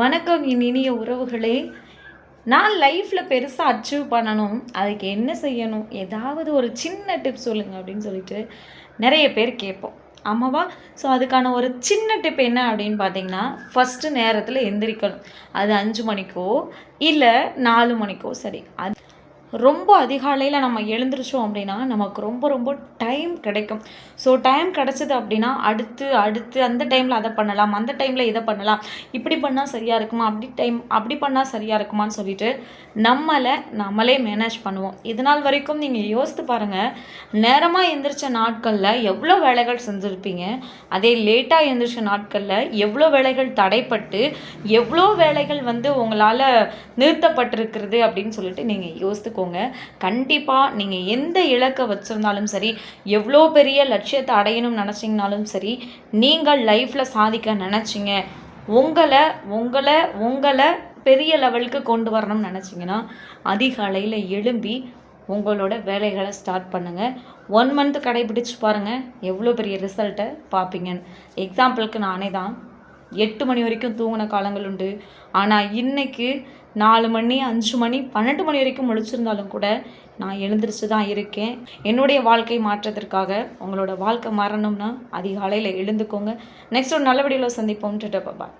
வணக்கம் என் இனிய உறவுகளே. நான் லைஃப்பில் பெருசாக அச்சீவ் பண்ணணும். அதுக்கு என்ன செய்யணும்? ஏதாவது ஒரு சின்ன டிப் சொல்லுங்கள் அப்படின்னு சொல்லிட்டு நிறைய பேர் கேட்போம். ஆமாவா? ஸோ அதுக்கான ஒரு சின்ன டிப் என்ன அப்படின்னு பார்த்தீங்கன்னா ஃபஸ்ட்டு நேரத்தில் எந்திரிக்கணும். அது அஞ்சு மணிக்கோ இல்லை நாலு மணிக்கோ சரி. அது ரொம்ப அதிகாலையில் நம்ம எழுந்திரிச்சோம் அப்படின்னா நமக்கு ரொம்ப ரொம்ப டைம் கிடைக்கும். ஸோ டைம் கிடச்சிது அப்படின்னா அடுத்து அடுத்து அந்த டைமில் அதை பண்ணலாம் அந்த டைமில் இதை பண்ணலாம். இப்படி பண்ணால் சரியாக இருக்குமா? அப்படி டைம் அப்படி பண்ணால் சரியாக இருக்குமான்னு சொல்லிட்டு நம்மளை நம்மளே மேனேஜ் பண்ணுவோம். இதனால் வரைக்கும் நீங்கள் யோசித்து பாருங்கள் நேரமாக எந்திரிச்ச நாட்களில் எவ்வளோ வேலைகள் செஞ்சுருப்பீங்க? அதே லேட்டாக எந்திரிச்ச நாட்களில் எவ்வளோ வேலைகள் தடைப்பட்டு எவ்வளோ வேலைகள் வந்து உங்களால் நிறுத்தப்பட்டிருக்கிறது அப்படின்னு சொல்லிட்டு நீங்கள் யோசித்துக்கோங்க. கண்டிப்பாக நீங்கள் எந்த இலக்கை வச்சுருந்தாலும் சரி எவ்வளோ பெரிய லட்சியத்தை அடையணும்னு நினச்சிங்கனாலும் சரி நீங்கள் லைஃப்பில் சாதிக்க நினச்சிங்க. உங்களை உங்களை உங்களை பெரிய லெவலுக்கு கொண்டு வரணும்னு நினச்சிங்கன்னா அதிகாலையில் எழும்பி உங்களோட வேலைகளை ஸ்டார்ட் பண்ணுங்கள் ஒன் மந்த் கடைபிடிச்சு பாருங்கள் எவ்வளோ பெரிய ரிசல்ட்டை பார்ப்பீங்க எக்ஸாம்பிளுக்கு நானே தான். எட்டு மணி வரைக்கும் தூங்கின காலங்கள் உண்டு. ஆனால் இன்றைக்கு நாலு மணி அஞ்சு மணி பன்னெண்டு மணி வரைக்கும் முழிச்சிருந்தாலும் கூட நான் எழுந்திரிச்சு தான் இருக்கேன். என்னுடைய வாழ்க்கை மாற்றத்திற்காக உங்களோட வாழ்க்கை மாறணும்னா அதிகாலையில் எழுந்துக்கோங்க. நெக்ஸ்ட் ஒரு நல்ல வீடியோவில் சந்திப்போம். பாய்.